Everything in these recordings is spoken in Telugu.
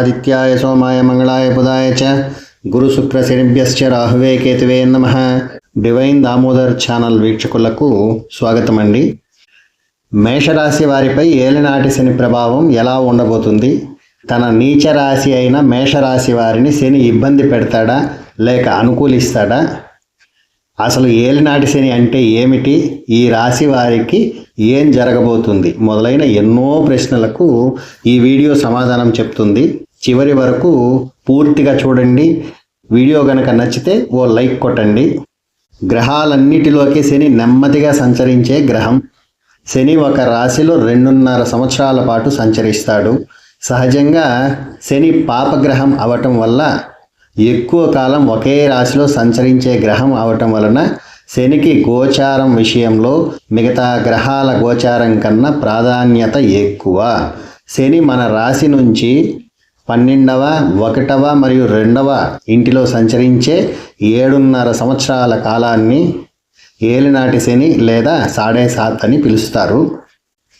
ఆదిత్యాయ సోమాయ మంగళాయ బుధాయ చ గురుశుక్రశనిభ్యశ్చ రాహువే కేతువే నమ డివైన్ దామోదర్ ఛానల్ వీక్షకులకు స్వాగతం అండి మేషరాశి వారిపై ఏలినాటి శని ప్రభావం ఎలా ఉండబోతుంది? తన నీచ రాశి అయిన మేషరాశి వారిని శని ఇబ్బంది పెడతాడా? లేక అనుకూలిస్తాడా? అసలు ఏలినాటి శని అంటే ఏమిటి? ఈ రాశి వారికి ఏం జరగబోతుంది? మొదలైన ఎన్నో ప్రశ్నలకు ఈ వీడియో సమాధానం చెప్తుంది. చివరి వరకు పూర్తిగా చూడండి. వీడియో కనుక నచ్చితే ఓ లైక్ కొట్టండి. గ్రహాలన్నిటిలోకి శని నెమ్మదిగా సంచరించే గ్రహం. శని ఒక రాశిలో రెండున్నర సంవత్సరాల పాటు సంచరిస్తాడు. సహజంగా శని పాపగ్రహం అవటం వల్ల ఎక్కువ కాలం ఒకే రాశిలో సంచరించే గ్రహం అవటం వలన శనికి గోచారం విషయంలో మిగతా గ్రహాల గోచారం కన్నా ప్రాధాన్యత ఎక్కువ. శని మన రాశి నుంచి పన్నెండవ ఒకటవ మరియు రెండవ ఇంటిలో సంచరించే ఏడున్నర సంవత్సరాల కాలాన్ని ఏలినాటి శని లేదా సాడే సాత్ అని పిలుస్తారు.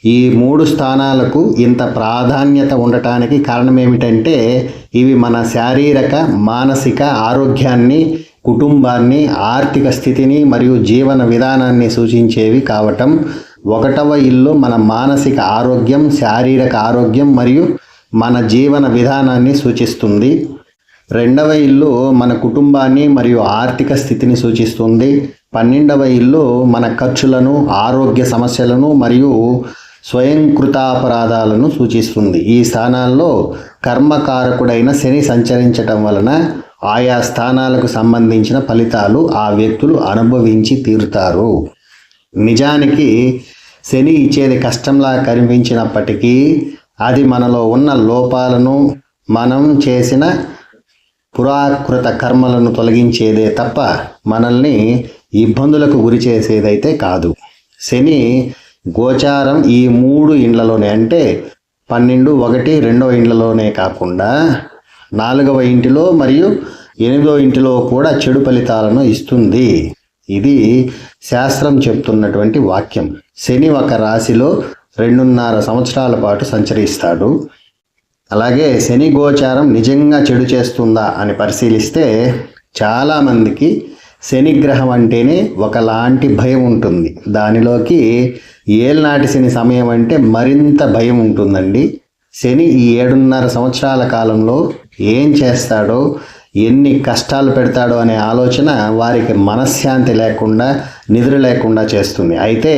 ఈ మూడు స్థానాలకు ఇంత ప్రాధాన్యత ఉండటానికి కారణం ఏమిటంటే ఇవి మన శారీరక మానసిక ఆరోగ్యాన్ని కుటుంబాన్ని ఆర్థిక స్థితిని మరియు జీవన విధానాన్ని సూచించేవి కావటం. ఒకటవ ఇల్లు మన మానసిక ఆరోగ్యం శారీరక ఆరోగ్యం మరియు మన జీవన విధానాన్ని సూచిస్తుంది. రెండవ ఇల్లు మన కుటుంబాన్ని మరియు ఆర్థిక స్థితిని సూచిస్తుంది. పన్నెండవ ఇల్లు మన ఖర్చులను ఆరోగ్య సమస్యలను మరియు స్వయంకృతాపరాధాలను సూచిస్తుంది. ఈ స్థానాల్లో కర్మకారకుడైన శని సంచరించటం వలన ఆయా స్థానాలకు సంబంధించిన ఫలితాలు ఆ వ్యక్తులు అనుభవించి తీరుతారు. నిజానికి శని ఇచ్చేది కష్టంలా కనిపించినప్పటికీ అది మనలో ఉన్న లోపాలను మనం చేసిన పురాకృత కర్మలను తొలగించేదే తప్ప మనల్ని ఇబ్బందులకు గురి చేసేదైతే కాదు. శని గోచారం ఈ మూడు ఇండ్లలోనే అంటే పన్నెండు ఒకటి రెండవ ఇండ్లలోనే కాకుండా నాలుగవ ఇంటిలో మరియు ఎనిమిదవ ఇంటిలో కూడా చెడు ఫలితాలను ఇస్తుంది. ఇది శాస్త్రం చెప్తున్నటువంటి వాక్యం. శని ఒక రాశిలో రెండున్నర సంవత్సరాల పాటు సంచరిస్తాడు. అలాగే శని గోచారం నిజంగా చెడు చేస్తుందా అని పరిశీలిస్తే చాలామందికి శనిగ్రహం అంటేనే ఒకలాంటి భయం ఉంటుంది. దానిలోకి ఏళ్ళనాటి శని సమయం అంటే మరింత భయం ఉంటుందండి. శని ఈ ఏడున్నర సంవత్సరాల కాలంలో ఏం చేస్తాడో ఎన్ని కష్టాలు పెడతాడో అనే ఆలోచన వారికి మనశ్శాంతి లేకుండా నిద్ర లేకుండా చేస్తుంది. అయితే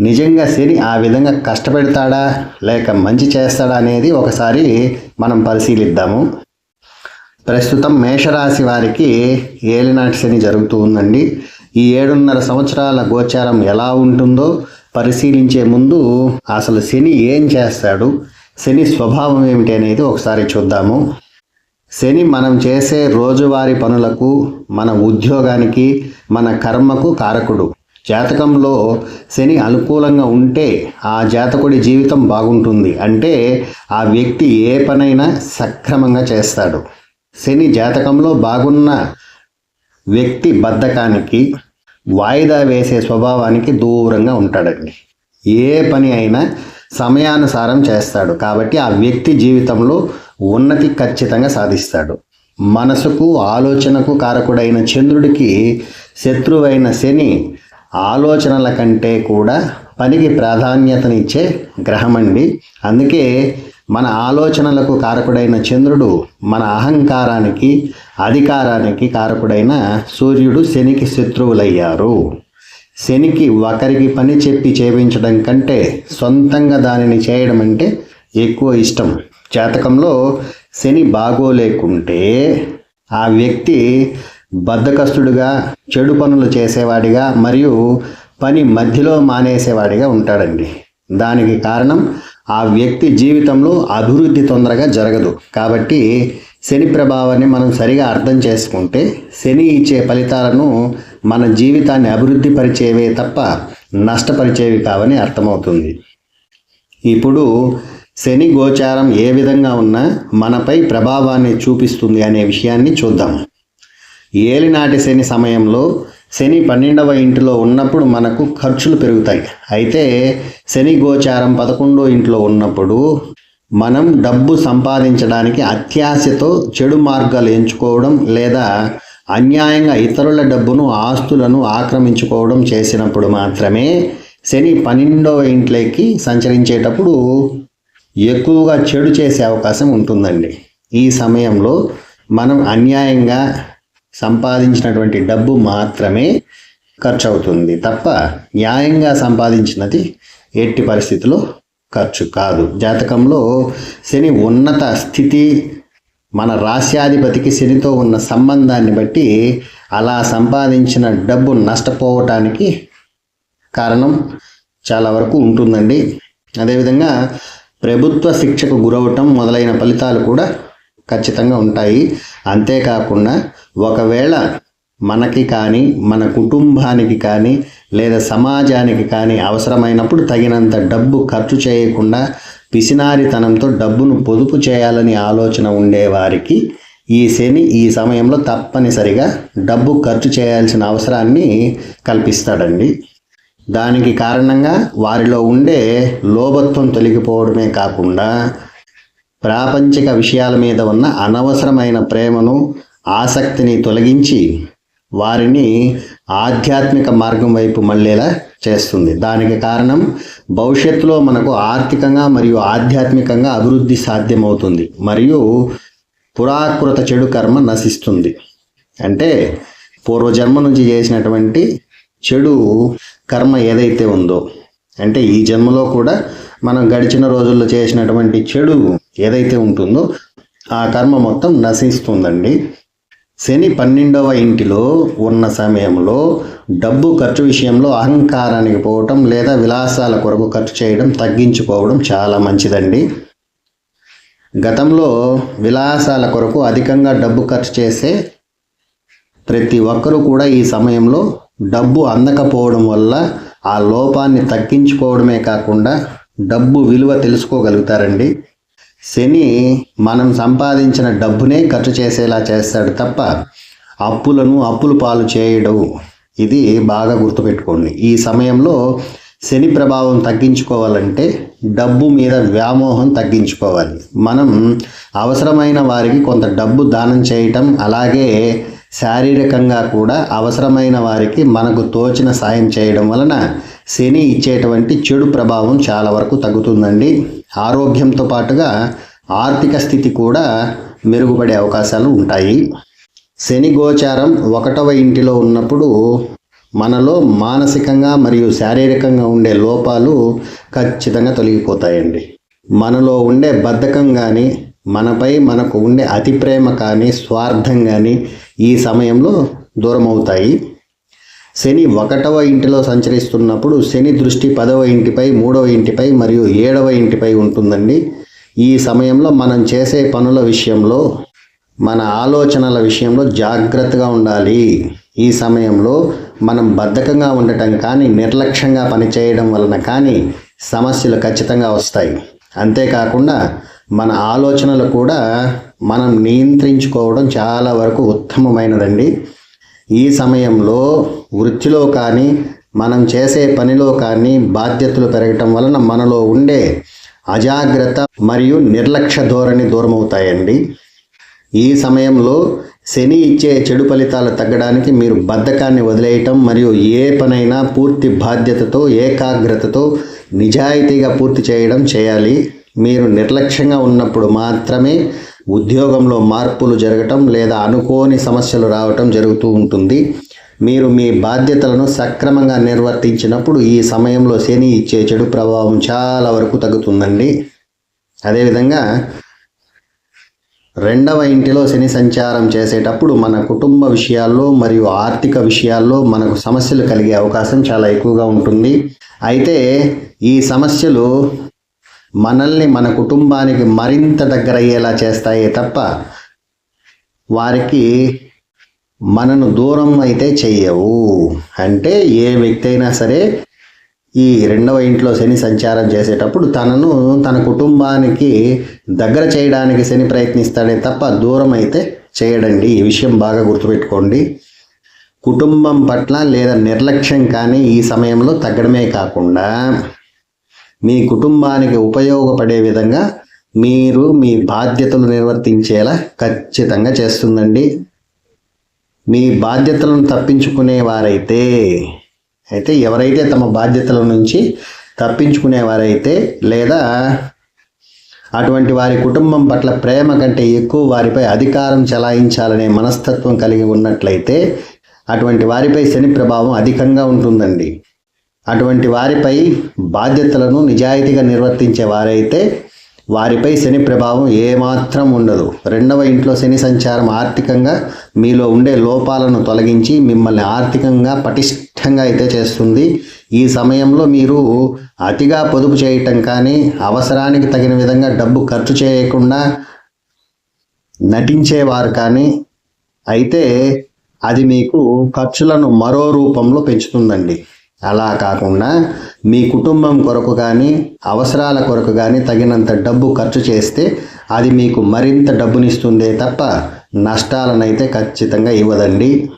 నిజంగా శని ఆ విధంగా కష్టపెడతాడా లేక మంచి చేస్తాడా అనేది ఒకసారి మనం పరిశీలిద్దాము. ప్రస్తుతం మేషరాశి వారికి ఏలినాటి శని జరుగుతూ ఉందండి. ఈ ఏడున్నర సంవత్సరాల గోచారం ఎలా ఉంటుందో పరిశీలించే ముందు అసలు శని ఏం చేస్తాడు శని స్వభావం ఏమిటి అనేది ఒకసారి చూద్దాము. శని మనం చేసే రోజువారీ పనులకు మన ఉద్యోగానికి మన కర్మకు కారకుడు. జాతకంలో శని అనుకూలంగా ఉంటే ఆ జాతకుడి జీవితం బాగుంటుంది. అంటే ఆ వ్యక్తి ఏ పనైనా సక్రమంగా చేస్తాడు. శని జాతకంలో బాగున్న వ్యక్తి బద్ధకానికి వాయిదా వేసే స్వభావానికి దూరంగా ఉంటాడండి. ఏ పని అయినా సమయానుసారం చేస్తాడు. కాబట్టి ఆ వ్యక్తి జీవితంలో ఉన్నతి ఖచ్చితంగా సాధిస్తాడు. మనసుకు ఆలోచనకు కారకుడైన చంద్రుడికి శత్రువైన శని ఆలోచనల కంటే కూడా పనికి ప్రాధాన్యతనిచ్చే గ్రహమండి. అందుకే మన ఆలోచనలకు కారకుడైన చంద్రుడు మన అహంకారానికి అధికారానికి కారకుడైన సూర్యుడు శనికి శత్రువులయ్యారు. శనికి ఒకరికి పని చెప్పి చేపించడం కంటే సొంతంగా దానిని చేయడం అంటే ఎక్కువ ఇష్టం. జాతకంలో శని బాగోలేకుంటే ఆ వ్యక్తి బద్ధకస్తుడుగా చెడు పనులు చేసేవాడిగా మరియు పని మధ్యలో మానేసేవాడిగా ఉంటాడండి. దానికి కారణం ఆ వ్యక్తి జీవితంలో అభివృద్ధి తొందరగా జరగదు. కాబట్టి శని ప్రభావాన్ని మనం సరిగా అర్థం చేసుకుంటే శని ఇచ్చే ఫలితాలను మన జీవితాన్ని అభివృద్ధి పరిచేవే తప్ప నష్టపరిచేవి కావని అర్థమవుతుంది. ఇప్పుడు శని గోచారం ఏ విధంగా ఉన్నా మనపై ప్రభావాన్ని చూపిస్తుంది అనే విషయాన్ని చూద్దాం. ఏలినాటి శని సమయంలో శని పన్నెండవ ఇంటిలో ఉన్నప్పుడు మనకు ఖర్చులు పెరుగుతాయి. అయితే శని గోచారం పదకొండో ఇంట్లో ఉన్నప్పుడు మనం డబ్బు సంపాదించడానికి అత్యాశతో చెడు మార్గాలు ఎంచుకోవడం లేదా అన్యాయంగా ఇతరుల డబ్బును ఆస్తులను ఆక్రమించుకోవడం చేసినప్పుడు మాత్రమే శని పన్నెండవ ఇంట్లోకి సంచరించేటప్పుడు ఎక్కువగా చెడు చేసే అవకాశం ఉంటుందండి. ఈ సమయంలో మనం అన్యాయంగా సంపాదించినటువంటి డబ్బు మాత్రమే ఖర్చు అవుతుంది తప్ప న్యాయంగా సంపాదించినది ఎట్టి పరిస్థితిలో ఖర్చు కాదు. జాతకంలో శని ఉన్నత స్థితి మన రాశ్యాధిపతికి శనితో ఉన్న సంబంధాన్ని బట్టి అలా సంపాదించిన డబ్బు నష్టపోవటానికి కారణం చాలా వరకు ఉంటుందండి. అదేవిధంగా ప్రభుత్వ శిక్షకు గురవటం మొదలైన ఫలితాలు కూడా ఖచ్చితంగా ఉంటాయి. అంతేకాకుండా ఒకవేళ మనకి కానీ మన కుటుంబానికి కానీ లేదా సమాజానికి కానీ అవసరమైనప్పుడు తగినంత డబ్బు ఖర్చు చేయకుండా పిసినారితనంతో డబ్బును పొదుపు చేయాలని ఆలోచన ఉండేవారికి ఈ శని ఈ సమయంలో తప్పనిసరిగా డబ్బు ఖర్చు చేయాల్సిన అవసరాన్ని కల్పిస్తాడండి. దానికి కారణంగా వారిలో ఉండే లోభత్వం తొలగిపోవడమే కాకుండా ప్రాపంచిక విషయాల మీద ఉన్న అనవసరమైన ప్రేమను ఆసక్తిని తొలగించి వారిని ఆధ్యాత్మిక మార్గం వైపు మళ్ళేలా చేస్తుంది. దానికి కారణం భవిష్యత్తులో మనకు ఆర్థికంగా మరియు ఆధ్యాత్మికంగా అభివృద్ధి సాధ్యమవుతుంది మరియు పురాకృత చెడు కర్మ నశిస్తుంది. అంటే పూర్వజన్మ నుంచి చేసినటువంటి చెడు కర్మ ఏదైతే ఉందో అంటే ఈ జన్మలో కూడా మనం గడిచిన రోజుల్లో చేసినటువంటి చెడు ఏదైతే ఉంటుందో ఆ కర్మ మొత్తం నశిస్తుందండి. శని పన్నెండవ ఇంటిలో ఉన్న సమయంలో డబ్బు ఖర్చు విషయంలో అహంకారానికి పోవటం లేదా విలాసాల కొరకు ఖర్చు చేయడం తగ్గించుకోవడం చాలా మంచిదండి. గతంలో విలాసాల కొరకు అధికంగా డబ్బు ఖర్చు చేసే ప్రతి ఒక్కరూ కూడా ఈ సమయంలో డబ్బు అందకపోవడం వల్ల ఆ లోపాన్ని తగ్గించుకోవడమే కాకుండా డబ్బు విలువ తెలుసుకోగలుగుతారండి. శని మనం సంపాదించిన డబ్బునే ఖర్చు చేసేలా చేస్తాడు తప్ప అప్పులను అప్పులు పాలు చేయడు. ఇది బాగా గుర్తుపెట్టుకోండి. ఈ సమయంలో శని ప్రభావం తగ్గించుకోవాలంటే డబ్బు మీద వ్యామోహం తగ్గించుకోవాలి. మనం అవసరమైన వారికి కొంత డబ్బు దానం చేయటం అలాగే శారీరకంగా కూడా అవసరమైన వారికి మనకు తోచిన సాయం చేయడం వలన శని ఇచ్చేటువంటి చెడు ప్రభావం చాలా వరకు తగ్గుతుందండి. ఆరోగ్యంతో పాటుగా ఆర్థిక స్థితి కూడా మెరుగుపడే అవకాశాలు ఉంటాయి. శని గోచారం ఒకటవ ఇంటిలో ఉన్నప్పుడు మనలో మానసికంగా మరియు శారీరకంగా ఉండే లోపాలు ఖచ్చితంగా తొలగిపోతాయండి. మనలో ఉండే బద్ధకం కానీ మనపై మనకు ఉండే అతి ప్రేమ కానీ స్వార్థం కానీ ఈ సమయంలో దూరం అవుతాయి శని ఒకటవ ఇంటిలో సంచరిస్తున్నప్పుడు శని దృష్టి పదవ ఇంటిపై మూడవ ఇంటిపై మరియు ఏడవ ఇంటిపై ఉంటుందండి. ఈ సమయంలో మనం చేసే పనుల విషయంలో మన ఆలోచనల విషయంలో జాగ్రత్తగా ఉండాలి. ఈ సమయంలో మనం బద్ధకంగా ఉండటం కానీ నిర్లక్ష్యంగా పనిచేయడం వలన కానీ సమస్యలు ఖచ్చితంగా వస్తాయి. అంతేకాకుండా మన ఆలోచనలు కూడా మనం నియంత్రించుకోవడం చాలా వరకు ఉత్తమమైనదండి. ఈ సమయంలో వృత్తిలో కానీ మనం చేసే పనిలో కానీ బాధ్యతలు పెరగటం వలన మనలో ఉండే అజాగ్రత్త మరియు నిర్లక్ష్య ధోరణి దూరమవుతాయండి. ఈ సమయంలో శని ఇచ్చే చెడు ఫలితాలు తగ్గడానికి మీరు బద్ధకాన్ని వదిలేయటం మరియు ఏ పనైనా పూర్తి బాధ్యతతో ఏకాగ్రతతో నిజాయితీగా పూర్తి చేయడం చేయాలి. మీరు నిర్లక్ష్యంగా ఉన్నప్పుడు మాత్రమే ఉద్యోగంలో మార్పులు జరగటం లేదా అనుకోని సమస్యలు రావటం జరుగుతూ ఉంటుంది. మీరు మీ బాధ్యతలను సక్రమంగా నిర్వర్తించినప్పుడు ఈ సమయంలో శని ఇచ్చే చెడు ప్రభావం చాలా వరకు తగ్గుతుందండి. అదేవిధంగా రెండవ ఇంటిలో శని సంచారం చేసేటప్పుడు మన కుటుంబ విషయాల్లో మరియు ఆర్థిక విషయాల్లో మనకు సమస్యలు కలిగే అవకాశం చాలా ఎక్కువగా ఉంటుంది. అయితే ఈ సమస్యలు మనల్ని మన కుటుంబానికి మరింత దగ్గర అయ్యేలా చేస్తాయే తప్ప వారికి మనను దూరం అయితే చెయ్యవు. అంటే ఏ వ్యక్తి అయినా సరే ఈ రెండవ ఇంట్లో శని సంచారం చేసేటప్పుడు తనను తన కుటుంబానికి దగ్గర చేయడానికి శని ప్రయత్నిస్తాడే తప్ప దూరం అయితే చేయడండి. ఈ విషయం బాగా గుర్తుపెట్టుకోండి. కుటుంబం పట్ల లేదా నిర్లక్ష్యం కానీ ఈ సమయంలో తగ్గడమే కాకుండా మీ కుటుంబానికి ఉపయోగపడే విధంగా మీరు మీ బాధ్యతలు నిర్వర్తించేలా ఖచ్చితంగా చేస్తుందండి. మీ బాధ్యతలను తప్పించుకునేవారైతే అయితే ఎవరైతే తమ బాధ్యతల నుంచి తప్పించుకునేవారైతే లేదా అటువంటి వారి కుటుంబం పట్ల ప్రేమ కంటే ఎక్కువ వారిపై అధికారం చెలాయించాలనే మనస్తత్వం కలిగి ఉన్నట్లయితే అటువంటి వారిపై శని ప్రభావం అధికంగా ఉంటుందండి. అటువంటి వారిపై బాధ్యతలను నిజాయితీగా నిర్వర్తించే వారైతే వారిపై శని ప్రభావం ఏమాత్రం ఉండదు. రెండవ ఇంట్లో శని సంచారం ఆర్థికంగా మీలో ఉండే లోపాలను తొలగించి మిమ్మల్ని ఆర్థికంగా పటిష్టంగా అయితే చేస్తుంది. ఈ సమయంలో మీరు అతిగా పొదుపు చేయటం కానీ అవసరానికి తగిన విధంగా డబ్బు ఖర్చు చేయకుండా నటించేవారు కానీ అయితే అది మీకు ఖర్చులను మరో రూపంలో పెంచుతుందండి. అలా కాకుండా మీ కుటుంబం కొరకు కానీ అవసరాల కొరకు కానీ తగినంత డబ్బు ఖర్చు చేస్తే అది మీకు మరింత డబ్బునిస్తుందే తప్ప నష్టాలనైతే ఖచ్చితంగా ఇవ్వదండి.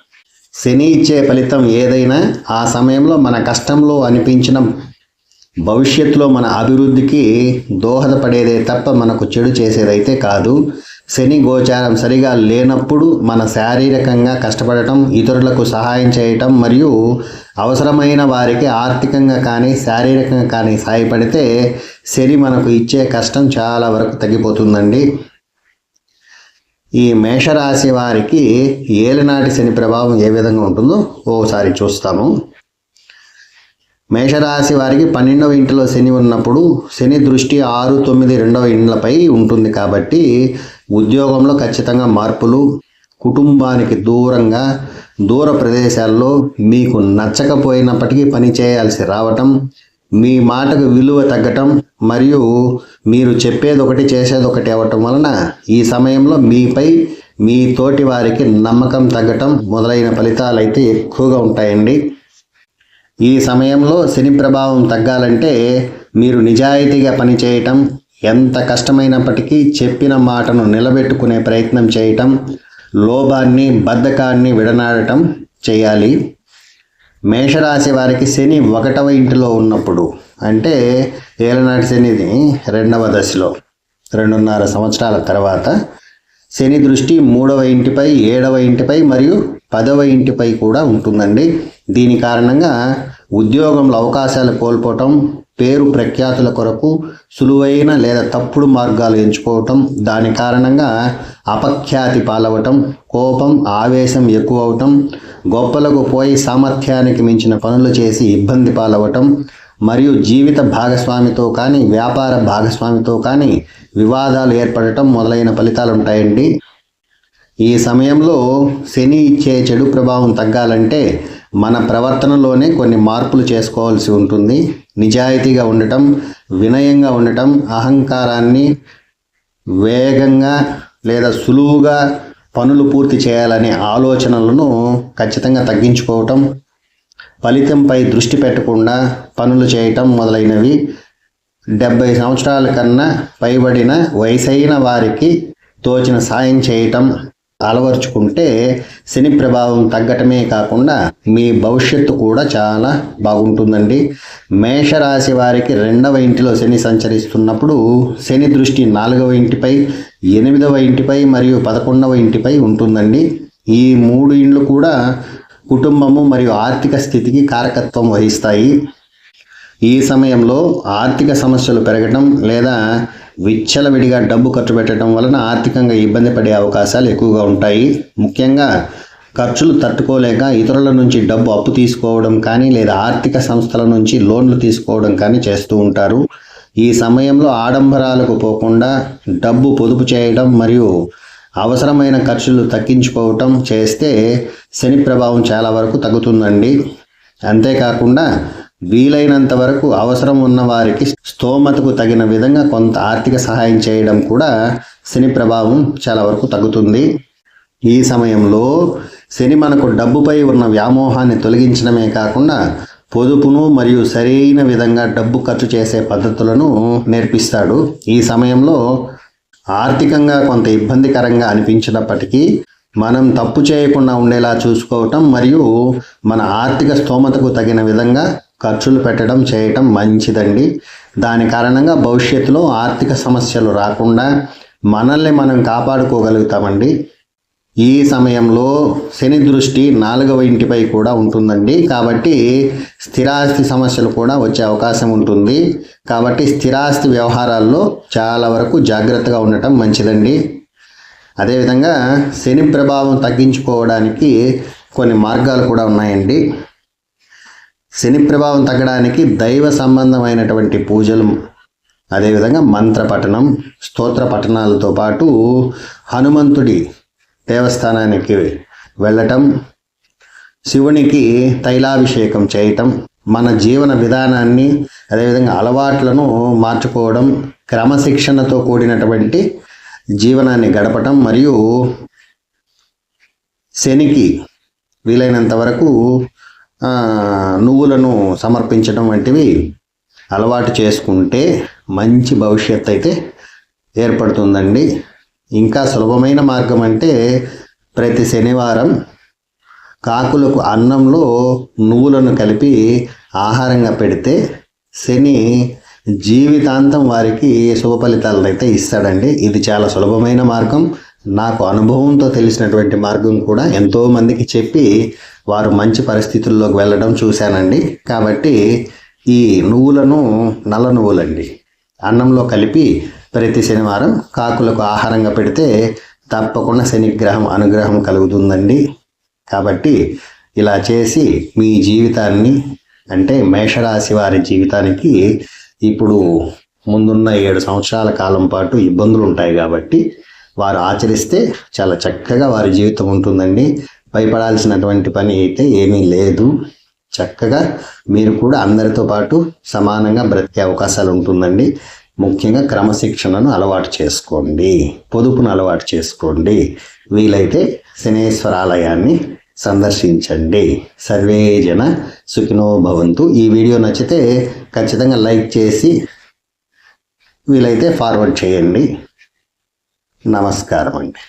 శని ఇచ్చే ఫలితం ఏదైనా ఆ సమయంలో మన కష్టంలో అనిపించిన భవిష్యత్తులో మన అభివృద్ధికి దోహదపడేదే తప్ప మనకు చెడు చేసేదైతే కాదు. శని గోచారం సరిగా లేనప్పుడు మన శారీరకంగా కష్టపడటం ఇతరులకు సహాయం చేయటం మరియు అవసరమైన వారికి ఆర్థికంగా కానీ శారీరకంగా కానీ సహాయపడితే శని మనకు ఇచ్చే కష్టం చాలా వరకు తగ్గిపోతుందండి. ఈ మేషరాశి వారికి ఏలినాటి శని ప్రభావం ఏ విధంగా ఉంటుందో ఓసారి చూస్తాము మేషరాశి వారికి పన్నెండవ ఇంటిలో శని ఉన్నప్పుడు శని దృష్టి ఆరు తొమ్మిది రెండవ ఇండ్లపై ఉంటుంది కాబట్టి ఉద్యోగంలో ఖచ్చితంగా మార్పులు కుటుంబానికి దూరంగా దూర ప్రదేశాల్లో మీకు నచ్చకపోయినప్పటికీ పని చేయాల్సి రావటం మీ మాటకు విలువ తగ్గటం మరియు మీరు చెప్పేది ఒకటి చేసేది ఒకటి అవ్వటం వలన ఈ సమయంలో మీపై మీ తోటి వారికి నమ్మకం తగ్గటం మొదలైన ఫలితాలు అయితే ఎక్కువగా ఉంటాయండి. ఈ సమయంలో శని ప్రభావం తగ్గాలంటే మీరు నిజాయితీగా పనిచేయటం ఎంత కష్టమైనప్పటికీ చెప్పిన మాటను నిలబెట్టుకునే ప్రయత్నం చేయటం లోభాన్ని బద్ధకాన్ని విడనాడటం చేయాలి. మేషరాశి వారికి శని ఒకటవ ఇంటిలో ఉన్నప్పుడు అంటే ఏలనాటి శనిది రెండవ దశలో రెండున్నర సంవత్సరాల తర్వాత శని దృష్టి మూడవ ఇంటిపై ఏడవ ఇంటిపై మరియు పదవ ఇంటిపై కూడా ఉంటుందండి. దీని కారణంగా ఉద్యోగంలో అవకాశాలు కోల్పోవటం పేరు ప్రఖ్యాతుల కొరకు సులువైన లేదా తప్పుడు మార్గాలు ఎంచుకోవటం దాని కారణంగా అపఖ్యాతి పాలవటం కోపం ఆవేశం ఎక్కువ అవటం గొప్పలకు పోయి సామర్థ్యానికి మించిన పనులు చేసి ఇబ్బంది పాలవటం మరియు జీవిత భాగస్వామితో కానీ వ్యాపార భాగస్వామితో కానీ వివాదాలు ఏర్పడటం మొదలైన ఫలితాలు ఉంటాయండి. ఈ సమయంలో శని ఇచ్చే చెడు ప్రభావం తగ్గాలంటే మన ప్రవర్తనలోనే కొన్ని మార్పులు చేసుకోవాల్సి ఉంటుంది. నిజాయితీగా ఉండటం వినయంగా ఉండటం అహంకారాన్ని వేగంగా లేదా సులువుగా పనులు పూర్తి చేయాలనే ఆలోచనలను ఖచ్చితంగా తగ్గించుకోవటం ఫలితంపై దృష్టి పెట్టకుండా పనులు చేయటం మొదలైనవి. డెబ్బై సంవత్సరాల కన్నా పైబడిన వయసైన వారికి తోచిన సాయం చేయటం అలవర్చుకుంటే శని ప్రభావం తగ్గటమే కాకుండా మీ భవిష్యత్తు కూడా చాలా బాగుంటుందండి. మేషరాశి వారికి రెండవ ఇంటిలో శని సంచరిస్తున్నప్పుడు శని దృష్టి నాలుగవ ఇంటిపై ఎనిమిదవ ఇంటిపై మరియు పదకొండవ ఇంటిపై ఉంటుందండి. ఈ మూడు ఇండ్లు కూడా కుటుంబము మరియు ఆర్థిక స్థితికి కారకత్వం వహిస్తాయి. ఈ సమయంలో ఆర్థిక సమస్యలు పెరగటం లేదా విచ్చలవిడిగా డబ్బు ఖర్చు పెట్టడం వలన ఆర్థికంగా ఇబ్బంది పడే అవకాశాలు ఎక్కువగా ఉంటాయి. ముఖ్యంగా ఖర్చులు తట్టుకోలేక ఇతరుల నుంచి డబ్బు అప్పు తీసుకోవడం కానీ లేదా ఆర్థిక సంస్థల నుంచి లోన్లు తీసుకోవడం కానీ చేస్తూ ఉంటారు. ఈ సమయంలో ఆడంబరాలకు పోకుండా డబ్బు పొదుపు చేయడం మరియు అవసరమైన ఖర్చులు తగ్గించుకోవటం చేస్తే శని ప్రభావం చాలా వరకు తగ్గుతుందండి. అంతేకాకుండా వీలైనంత వరకు అవసరం ఉన్న వారికి స్తోమతకు తగిన విధంగా కొంత ఆర్థిక సహాయం చేయడం కూడా శని ప్రభావం చాలా వరకు తగ్గుతుంది. ఈ సమయంలో శని మనకు డబ్బుపై ఉన్న వ్యామోహాన్ని తొలగించడమే కాకుండా పొదుపును మరియు సరైన విధంగా డబ్బు ఖర్చు చేసే పద్ధతులను నేర్పిస్తాడు. ఈ సమయంలో ఆర్థికంగా కొంత ఇబ్బందికరంగా అనిపించినప్పటికీ మనం తప్పు చేయకుండా ఉండేలా చూసుకోవటం మరియు మన ఆర్థిక స్తోమతకు తగిన విధంగా ఖర్చులు పెట్టడం చేయటం మంచిదండి. దాని కారణంగా భవిష్యత్తులో ఆర్థిక సమస్యలు రాకుండా మనల్ని మనం కాపాడుకోగలుగుతామండి. ఈ సమయంలో శని దృష్టి నాలుగవ ఇంటిపై కూడా ఉంటుందండి. కాబట్టి స్థిరాస్తి సమస్యలు కూడా వచ్చే అవకాశం ఉంటుంది. కాబట్టి స్థిరాస్తి వ్యవహారాల్లో చాలా వరకు జాగ్రత్తగా ఉండటం మంచిదండి. అదేవిధంగా శని ప్రభావం తగ్గించుకోవడానికి కొన్ని మార్గాలు కూడా ఉన్నాయండి. శని ప్రభావం తగ్గడానికి దైవ సంబంధమైనటువంటి పూజలు అదేవిధంగా మంత్ర పఠనం స్తోత్ర పఠనాలతో పాటు హనుమంతుడి దేవస్థానానికి వెళ్ళటం శివునికి తైలాభిషేకం చేయటం మన జీవన విధానాన్ని అదేవిధంగా అలవాట్లను మార్చుకోవడం క్రమశిక్షణతో కూడినటువంటి జీవనాన్ని గడపటం మరియు శనికి వీలైనంత వరకు నువ్వులను సమర్పించడం వంటివి అలవాటు చేసుకుంటే మంచి భవిష్యత్తు అయితే ఏర్పడుతుందండి. ఇంకా సులభమైన మార్గం అంటే ప్రతి శనివారం కాకులకు అన్నంలో నువ్వులను కలిపి ఆహారంగా పెడితే శని జీవితాంతం వారికి శుభ ఫలితాలను అయితే ఇస్తాడండి. ఇది చాలా సులభమైన మార్గం. నాకు అనుభవంతో తెలిసినటువంటి మార్గం కూడా ఎంతోమందికి చెప్పి వారు మంచి పరిస్థితుల్లోకి వెళ్ళడం చూశానండి. కాబట్టి ఈ నువ్వులను నల్ల నువ్వులండి. అన్నంలో కలిపి ప్రతి శనివారం కాకులకు ఆహారంగా పెడితే తప్పకుండా శనిగ్రహం అనుగ్రహం కలుగుతుందండి. కాబట్టి ఇలా చేసి మీ జీవితాన్ని అంటే మేషరాశి వారి జీవితానికి ఇప్పుడు ముందున్న ఏడు సంవత్సరాల కాలం పాటు ఇబ్బందులు ఉంటాయి కాబట్టి వారు ఆచరిస్తే చాలా చక్కగా వారి జీవితం ఉంటుందండి. భయపడాల్సినటువంటి పని అయితే ఏమీ లేదు. చక్కగా మీరు కూడా అందరితో పాటు సమానంగా బ్రతికే అవకాశాలు ఉంటుందండి. ముఖ్యంగా క్రమశిక్షణను అలవాటు చేసుకోండి. పొదుపును అలవాటు చేసుకోండి. వీలైతే శనేశ్వర ఆలయాన్ని సందర్శించండి. సర్వే జన సుఖినో భవంతు. ఈ వీడియో నచ్చితే ఖచ్చితంగా లైక్ చేసి వీలైతే ఫార్వర్డ్ చేయండి. నమస్కారం అండి